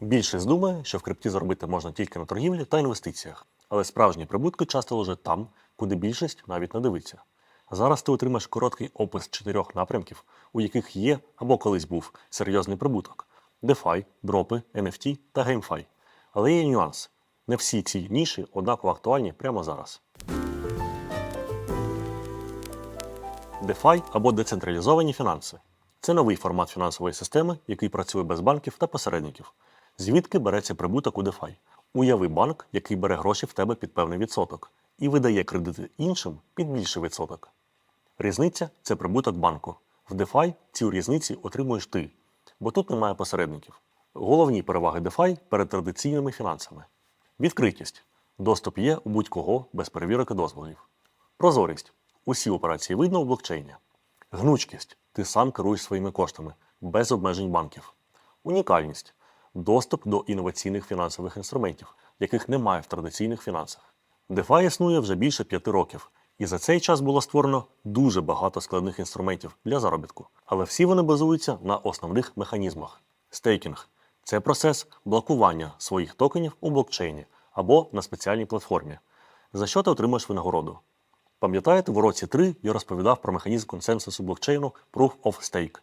Більшість думає, що в крипті заробити можна тільки на торгівлі та інвестиціях, але справжні прибутки часто лежать там, куди більшість навіть не дивиться. Зараз ти отримаєш короткий опис чотирьох напрямків, у яких є або колись був серйозний прибуток: DeFi, дропи, NFT та GameFi. Але є нюанс. Не всі ці ніші однаково актуальні прямо зараз. DeFi або децентралізовані фінанси це новий формат фінансової системи, який працює без банків та посередників. Звідки береться прибуток у DeFi? Уяви банк, який бере гроші в тебе під певний відсоток і видає кредити іншим під більший відсоток. Різниця це прибуток банку. В DeFi цю різниці отримуєш ти, бо тут немає посередників. Головні переваги DeFi перед традиційними фінансами. Відкритість. Доступ є у будь-кого без перевірок і дозволів. Прозорість. Усі операції видно у блокчейні. Гнучкість. Ти сам керуєш своїми коштами, без обмежень банків. Унікальність. Доступ до інноваційних фінансових інструментів, яких немає в традиційних фінансах. DeFi існує вже більше п'яти років, і за цей час було створено дуже багато складних інструментів для заробітку. Але всі вони базуються на основних механізмах. Стейкінг це процес блокування своїх токенів у блокчейні або на спеціальній платформі, за що ти отримуєш винагороду. Пам'ятаєте, в уроці 3 я розповідав про механізм консенсусу блокчейну Proof of Stake.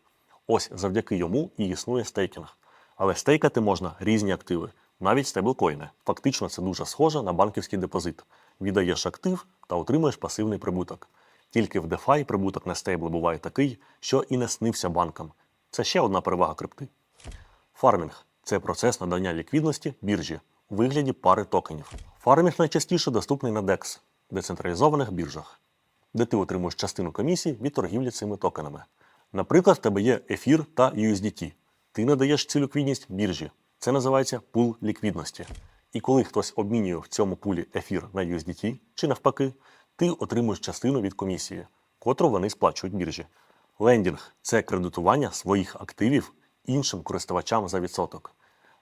Ось завдяки йому і існує стейкінг. Але стейкати можна різні активи, навіть стейблкоїни. Фактично це дуже схоже на банківський депозит. Віддаєш актив та отримуєш пасивний прибуток. Тільки в DeFi прибуток на стейбл буває такий, що і не снився банкам. Це ще одна перевага крипти. Фармінг це процес надання ліквідності біржі у вигляді пари токенів. Фармінг найчастіше доступний на DEX – децентралізованих біржах, де ти отримуєш частину комісії від торгівлі цими токенами. Наприклад, в тебе є ефір та USDT. Ти надаєш цю ліквідність біржі. Це називається пул ліквідності. І коли хтось обмінює в цьому пулі ефір на USDT чи навпаки, ти отримуєш частину від комісії, котру вони сплачують біржі. Лендінг це кредитування своїх активів іншим користувачам за відсоток.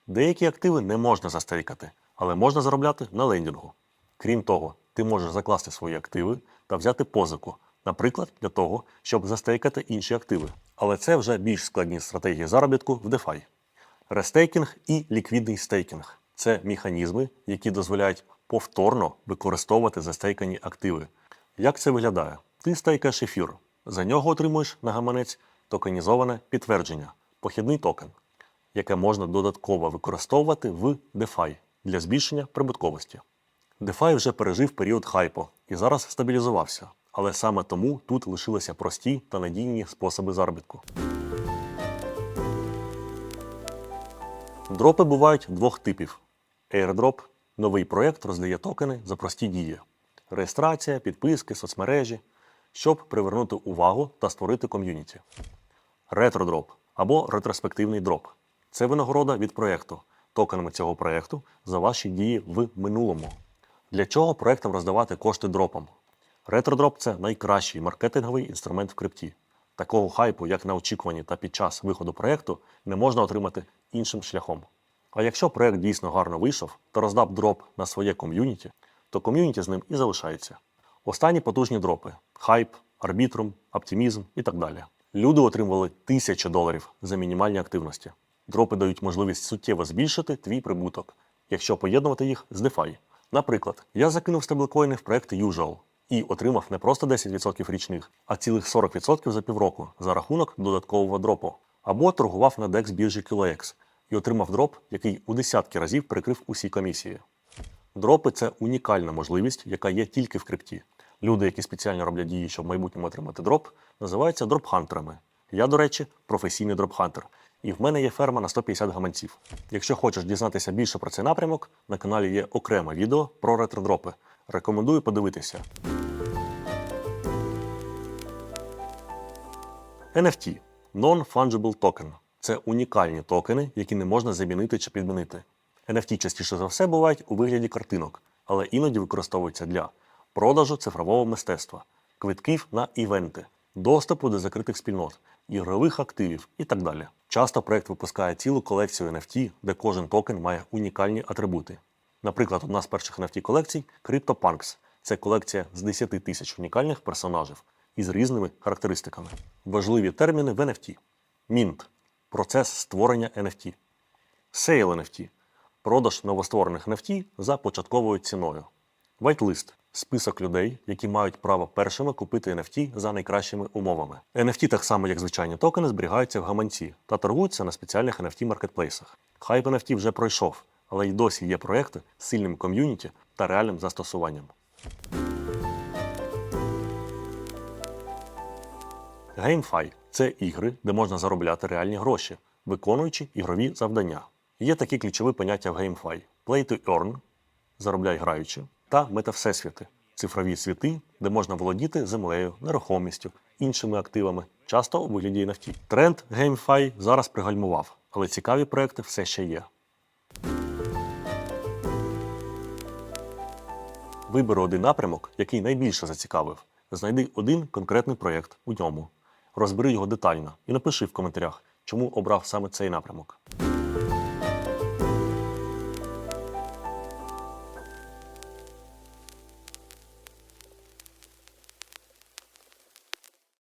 Деякі активи не можна застейкати, але можна заробляти на лендінгу. Крім того, ти можеш закласти свої активи та взяти позику, наприклад, для того, щоб застейкати інші активи. Але це вже більш складні стратегії заробітку в DeFi. Рестейкінг і ліквідний стейкінг це механізми, які дозволяють повторно використовувати застейкані активи. Як це виглядає? Ти стейкаєш ефір, за нього отримуєш на гаманець токенізоване підтвердження, похідний токен, яке можна додатково використовувати в DeFi для збільшення прибутковості. DeFi вже пережив період хайпу і зараз стабілізувався, але саме тому тут лишилися прості та надійні способи заробітку. Дропи бувають двох типів: airdrop – новий проєкт роздає токени за прості дії, реєстрація, підписки, соцмережі, щоб привернути увагу та створити ком'юніті. Ретродроп або ретроспективний дроп це винагорода від проєкту, токенами цього проєкту за ваші дії в минулому. Для чого проєктам роздавати кошти дропом? Ретродроп це найкращий маркетинговий інструмент в крипті. Такого хайпу, як на очікуванні та під час виходу проєкту, не можна отримати іншим шляхом. А якщо проєкт дійсно гарно вийшов та роздав дроп на своє ком'юніті, то ком'юніті з ним і залишається. Останні потужні дропи хайп, арбітрум, оптимізм і так далі. Люди отримували тисячі доларів за мінімальні активності. Дропи дають можливість суттєво збільшити твій прибуток, якщо поєднувати їх з DeFi. Наприклад, я закинув стейблкоїни в проекти Usual і отримав не просто 10% річних, а цілих 40% за півроку за рахунок додаткового дропу. Або торгував на DEX біржі QX і отримав дроп, який у десятки разів прикрив усі комісії. Дропи це унікальна можливість, яка є тільки в крипті. Люди, які спеціально роблять дії, щоб в майбутньому отримати дроп, називаються дропхантерами. Я, до речі, професійний дропхантер. І в мене є ферма на 150 гаманців. Якщо хочеш дізнатися більше про цей напрямок, на каналі є окреме відео про ретродропи. Рекомендую подивитися. NFT Non-Fungible Token – це унікальні токени, які не можна замінити чи підмінити. NFT частіше за все бувають у вигляді картинок, але іноді використовуються для продажу цифрового мистецтва, квитків на івенти, доступу до закритих спільнот, ігрових активів і так далі. Часто проект випускає цілу колекцію NFT, де кожен токен має унікальні атрибути. Наприклад, одна з перших NFT колекцій CryptoPunks. Це колекція з 10 тисяч унікальних персонажів із різними характеристиками. Важливі терміни в NFT. Mint процес створення NFT. Sale NFT – продаж новостворених NFT за початковою ціною. Whitelist – список людей, які мають право першими купити NFT за найкращими умовами. NFT, так само як звичайні токени, зберігаються в гаманці та торгуються на спеціальних NFT-маркетплейсах. Хайп NFT вже пройшов, але й досі є проекти з сильним ком'юніті та реальним застосуванням. GameFi – це ігри, де можна заробляти реальні гроші, виконуючи ігрові завдання. Є такі ключові поняття в GameFi – Play to Earn – заробляй граючи, та метавсесвіти – цифрові світи, де можна володіти землею, нерухомістю, іншими активами, часто у вигляді NFT. Тренд GameFi зараз пригальмував, але цікаві проекти все ще є. Вибери один напрямок, який найбільше зацікавив. Знайди один конкретний проєкт у ньому. Розбери його детально і напиши в коментарях, чому обрав саме цей напрямок.